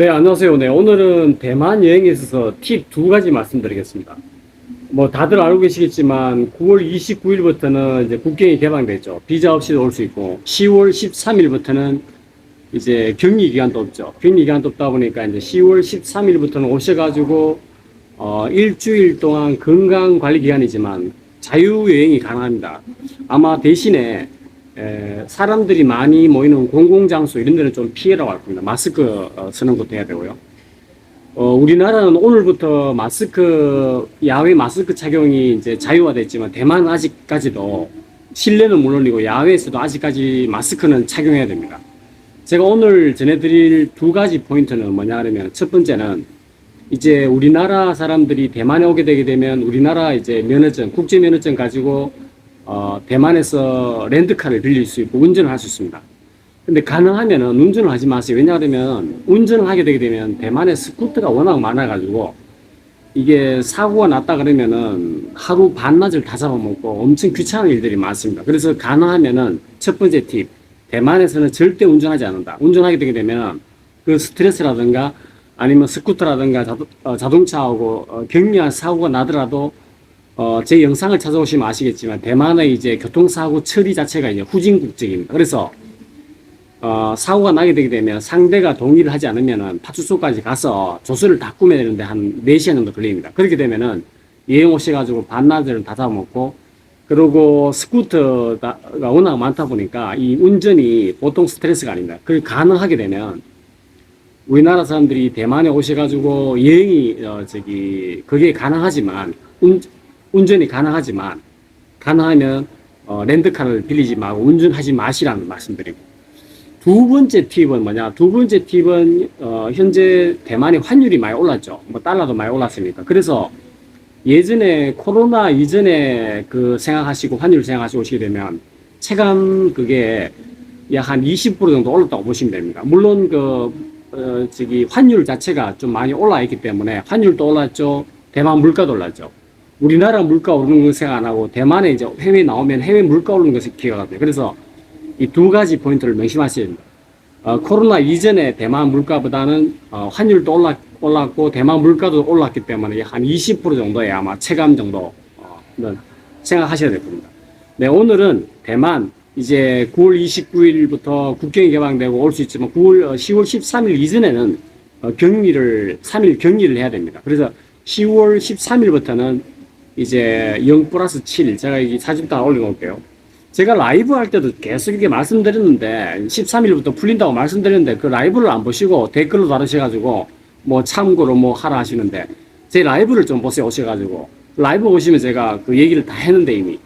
네, 안녕하세요. 네, 오늘은 대만 여행에 있어서 팁 두 가지 말씀드리겠습니다. 뭐 다들 알고 계시겠지만 9월 29일부터는 이제 국경이 개방됐죠. 비자 없이도 올 수 있고 10월 13일부터는 이제 격리 기간도 없죠. 격리 기간도 없다 보니까 이제 10월 13일부터는 오셔가지고 어 일주일 동안 건강 관리 기간이지만 자유 여행이 가능합니다. 아마 대신에 에, 사람들이 많이 모이는 공공장소 이런 데는 좀 피해라고 할 겁니다. 마스크 어, 쓰는 것도 해야 되고요. 어, 우리나라는 오늘부터 마스크, 야외 마스크 착용이 이제 자유화됐지만 대만은 아직까지도 실내는 물론이고 야외에서도 아직까지 마스크는 착용해야 됩니다. 제가 오늘 전해드릴 두 가지 포인트는 뭐냐 하면 첫 번째는 이제 우리나라 사람들이 대만에 오게 되게 되면 우리나라 이제 면허증, 국제 면허증 가지고 어, 대만에서 렌트카를 빌릴 수 있고 운전을 할 수 있습니다. 근데 가능하면은 운전을 하지 마세요. 왜냐하면 운전을 하게 되게 되면 대만에 스쿠터가 워낙 많아가지고 이게 사고가 났다 그러면은 하루 반나절 다 잡아먹고 엄청 귀찮은 일들이 많습니다. 그래서 가능하면은 첫 번째 팁. 대만에서는 절대 운전하지 않는다. 운전하게 되게 되면 그 스트레스라든가 아니면 스쿠터라든가 어, 자동차하고 어, 격리한 사고가 나더라도 어, 제 영상을 찾아오시면 아시겠지만 대만의 이제 교통사고 처리 자체가 이제 후진국적입니다. 그래서 어, 사고가 나게 되게 되면 상대가 동의를 하지 않으면은 파출소까지 가서 조서를 다 꾸며야 되는데 한 4시간 정도 걸립니다. 그렇게 되면은 여행 오셔가지고 반나절은 다 잡아먹고 그리고 스쿠터가 워낙 많다 보니까 이 운전이 보통 스트레스가 아닙니다. 그걸 가능하게 되면 우리나라 사람들이 대만에 오셔가지고 여행이 어, 저기 그게 가능하지만 운, 운전이 가능하지만 가능하면 어, 렌트카를 빌리지 말고 운전하지 마시라는 말씀드리고 두 번째 팁은 뭐냐? 두 번째 팁은 어, 현재 대만의 환율이 많이 올랐죠. 뭐 달러도 많이 올랐으니까. 그래서 예전에 코로나 이전에 그 생각하시고 환율 생각하시고 오시게 되면 체감 그게 약 한 20% 정도 올랐다고 보시면 됩니다. 물론 그 어, 저기 환율 자체가 좀 많이 올라 있기 때문에 환율도 올랐죠. 대만 물가도 올랐죠. 우리나라 물가 오르는 거 생각 안 하고 대만에 이제 해외 나오면 해외 물가 오르는 것을 기억하거든요. 그래서 이 두 가지 포인트를 명심하셔야 됩니다. 어, 코로나 이전에 대만 물가보다는 어, 환율도 올랐, 올랐고 대만 물가도 올랐기 때문에 한 20% 정도의 아마 체감 정도 어, 는 생각하셔야 될 겁니다. 네, 오늘은 대만 이제 9월 29일부터 국경이 개방되고 올 수 있지만 9월, 어, 10월 13일 이전에는 어, 격리를 3일 격리를 해야 됩니다. 그래서 10월 13일부터는 이제 0 플러스 7 제가 이 사진 다 올려놓을게요. 제가 라이브 할 때도 계속 이렇게 말씀드렸는데 13일부터 풀린다고 말씀드렸는데 그 라이브를 안 보시고 댓글로 다루셔가지고 뭐 참고로 뭐 하라 하시는데 제 라이브를 좀 보세요 오셔가지고. 라이브 보시면 제가 그 얘기를 다 했는데 이미.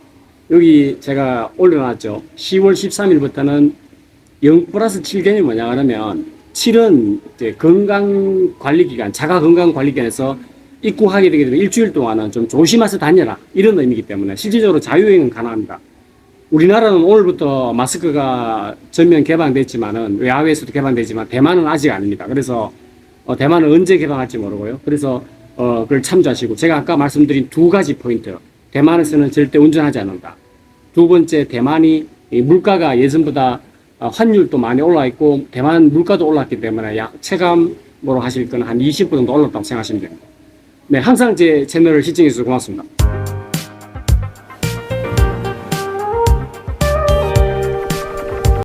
여기 제가 올려놨죠. 10월 13일부터는 0 플러스 7 개념이 뭐냐 하면 7은 이제 건강관리기간 자가 건강관리기관에서 입국하게 되게 되면 일주일 동안은 좀 조심해서 다녀라 이런 의미이기 때문에 실질적으로 자유여행은 가능합니다. 우리나라는 오늘부터 마스크가 전면 개방됐지만은 야외에서도 개방되지만 대만은 아직 아닙니다. 그래서 어, 대만은 언제 개방할지 모르고요. 그래서 어, 그걸 참조하시고 제가 아까 말씀드린 두 가지 포인트. 대만에서는 절대 운전하지 않는다. 두 번째 대만이 이 물가가 예전보다 어, 환율도 많이 올라 있고 대만 물가도 올랐기 때문에 약 체감으로 하실 거는 한20% 정도 올랐다고 생각하시면 됩니다. 네, 항상 제 채널을 시청해 주셔서 고맙습니다.